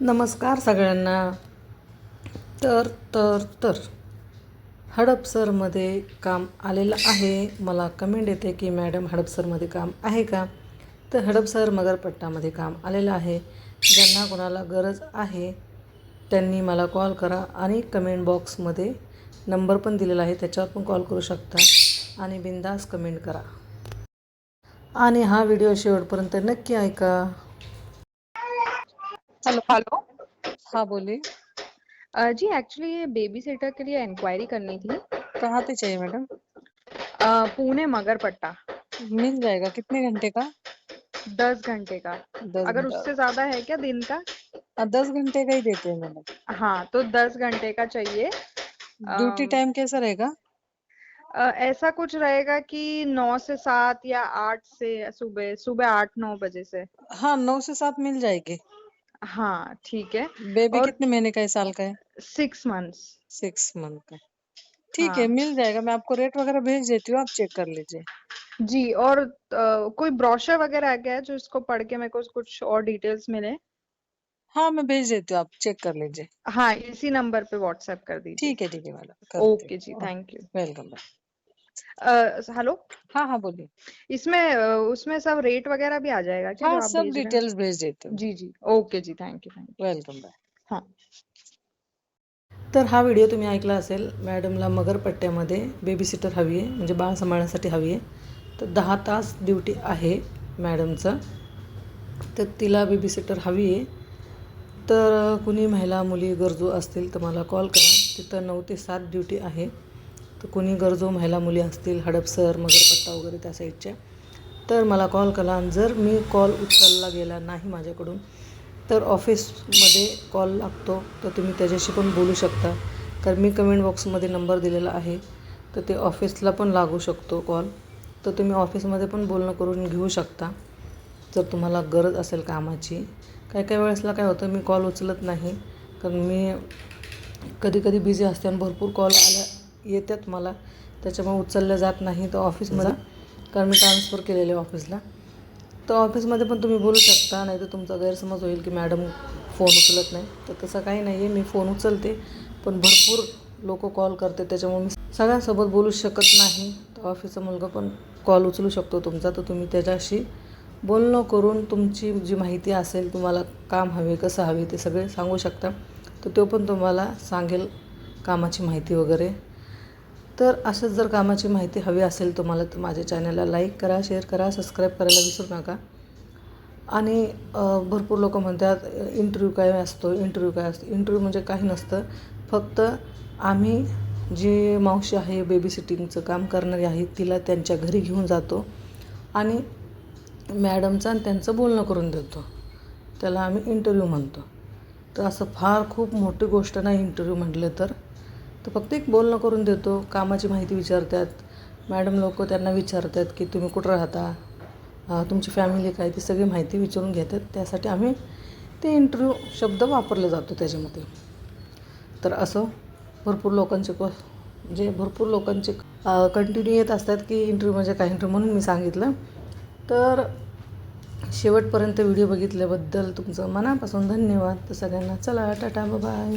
नमस्कार सगळ्यांना. तर तर तर. हडपसरमध्ये काम आलेलं आहे. मला कमेंट येते की मॅडम हडपसरमध्ये काम आहे का? तर हडपसर मगरपट्टामध्ये काम आलेलं आहे. ज्यांना कोणाला गरज आहे त्यांनी मला कॉल करा आणि कमेंट बॉक्समध्ये नंबर पण दिलेला आहे. त्याच्यावर पण कॉल करू शकता आणि बिंदास कमेंट करा. आणि हा व्हिडिओ शेवटपर्यंत नक्की ऐका. हेलो हेलो हाँ बोलिए। अ, जी एक्चुअली ये बेबी सिटर के लिए इंक्वायरी करनी थी। कहाँ पे चाहिए मैडम? अ, पुणे मगरपट्टा। मिल जाएगा। कितने घंटे का? दस घंटे का। दस अगर घंटा। उससे ज़्यादा है क्या दिन का? हाँ, दस घंटे का ही देते हैं मैडम। हाँ तो दस घंटे का चाहिए। ड्यूटी अम, टाइम कैसा रहेगा? अ, ऐसा कुछ रहेगा कि नौ से सात या आठ से सुबह सुबह आठ नौ बजे से। हाँ नौ से सात मिल जाएगी। हाँ ठीक है। बेबी और कितने महीने का है? साल का है? Six months. सिक्स मंथ का। ठीक है हाँ। मिल जाएगा। मैं आपको रेट वगैरह भेज देती हूँ आप चेक कर लीजिए। जी और अ, कोई ब्रोशर वगैरह आ गया है जो इसको पढ़ के मेरे को कुछ और डिटेल्स मिले? हाँ मैं भेज देती हूँ आप चेक कर लीजिए। हाँ इसी नंबर पे व्हाट्सएप कर दीजिए। ठीक है ठीक है मैडम करती ओके जी हूँ थैंक यू। Welcome hello? हाँ हाँ बोलिए। इसमें अ, उसमें सब रेट वगैरह भी आ जाएगा क्या जो हाँ आप सब भेज रहे डिटेल्स भेज देती हूँ। जी जी। Okay G thank you thank you welcome bye हाँ। तर हा व्हिडिओ तुम्ही ऐकला असेल मॅडमला मगरपट्ट्यामध्ये बेबी सिटर हवी आहे म्हणजे बाळ सांभाळण्यासाठी हवी आहे. तर दहा तास ड्युटी आहे मॅडमचं तर तिला बेबी सिटर हवी आहे. तर कुणी महिला मुली गरजू असतील तर मला कॉल करा. तिथं नऊ ते सात ड्युटी आहे. तर कोणी गरजू महिला मुली असतील हडपसर मगरपट्टा वगैरे त्या साईडच्या तर मला कॉल करा. आणि जर मी कॉल उचलला गेला नाही माझ्याकडून तर ऑफिसमध्ये कॉल लागतो. तर तुम्ही त्याच्याशी पण बोलू शकता. कारण मी कमेंट बॉक्समध्ये नंबर दिलेला आहे. तर ते ऑफिसला पण लागू शकतो कॉल. तर तुम्ही ऑफिसमध्ये पण बोलणं करून घेऊ शकता जर तुम्हाला गरज असेल कामाची. काही काही वेळेसला काय होतं मी कॉल उचलत नाही. कारण मी कधी कधी बिझी असते आणि भरपूर कॉल आल्या येतात मला. त्याच्यामुळे उचललं जात नाही तर ऑफिसमध्ये कारण मी ट्रान्सफर केलेले आहे ऑफिसला. तर ऑफिसमध्ये पण तुम्ही बोलू शकता नाही तर तुमचा गैरसमज होईल की मॅडम फोन उचलत नाही. तर तसं काही नाही आहे मी फोन उचलते पण भरपूर लोक कॉल करते त्याच्यामुळे मी सगळ्यांसोबत बोलू शकत नाही. तर ऑफिसचा मुलगा पण कॉल उचलू शकतो तुमचा तर तुम्ही त्याच्याशी बोलणं करून तुमची जी माहिती असेल तुम्हाला काम हवे कसं हवे ते सगळे सांगू शकता. तर तो पण तुम्हाला सांगेल कामाची माहिती वगैरे. तर असंच जर कामाची माहिती हवी असेल तुम्हाला तर माझ्या चॅनलला लाईक करा शेअर करा सबस्क्राईब करायला विसरू नका. आणि भरपूर लोक म्हणतात इंटरव्ह्यू काय असतो? इंटरव्ह्यू काय असतो? इंटरव्ह्यू म्हणजे काही नसतं. फक्त आम्ही जी मावशी आहे बेबी सिटिंगचं काम करणारी आहे तिला त्यांच्या घरी घेऊन जातो आणि मॅडमचं आणि त्यांचं बोलणं करून देतो. त्याला आम्ही इंटरव्ह्यू म्हणतो. तर असं फार खूप मोठी गोष्ट नाही इंटरव्ह्यू म्हटलं तर. तर फक्त एक बोलणं करून देतो कामाची माहिती विचारतात. मॅडम लोक त्यांना विचारतात की तुम्ही कुठं राहता? तुमची फॅमिली काय? ती सगळी माहिती विचारून घेतात. त्यासाठी आम्ही ते इंटरव्ह्यू शब्द वापरले जातो त्याच्यामध्ये. तर असं भरपूर लोकांचे क म्हणजे भरपूर लोकांचे कंटिन्यू येत असतात की इंटरव्ह्यू म्हणजे काय इंटरव्ह्यू म्हणून मी सांगितलं. तर शेवटपर्यंत व्हिडिओ बघितल्याबद्दल तुमचं मनापासून धन्यवाद. तर सगळ्यांना चला टाटा बाय